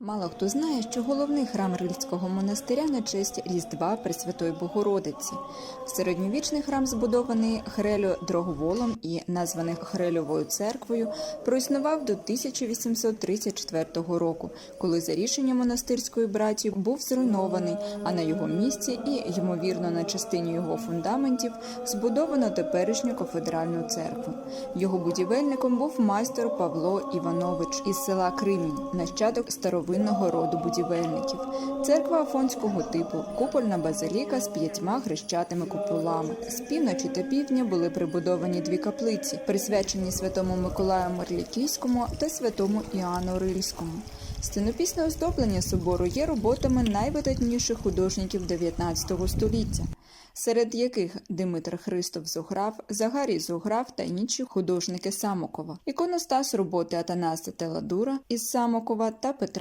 Мало хто знає, що головний храм Рильського монастиря на честь Різдва Пресвятої Богородиці. Середньовічний храм збудований Хрелю Дроговолом і названий Хрельовою церквою, проіснував до 1834 року, коли за рішенням монастирської братії був зруйнований, а на його місці і, ймовірно, на частині його фундаментів збудовано теперішню кафедральну церкву. Його будівельником був майстер Павло Іванович із села Кримінь, нащадок старовинного роду будівельників. Церква афонського типу, купольна базиліка з п'ятьма хрещатими куполами. З півночі та півдня були прибудовані дві каплиці, присвячені святому Миколаю Мерлікійському та святому Іоанну Рильському. Стінопісне оздоблення собору є роботами найвидатніших художників 19 століття, серед яких Димитр Христов Зограф, Загарій Зограф та інші художники Самокова, іконостас роботи Атанаса Теладура із Самокова та Петра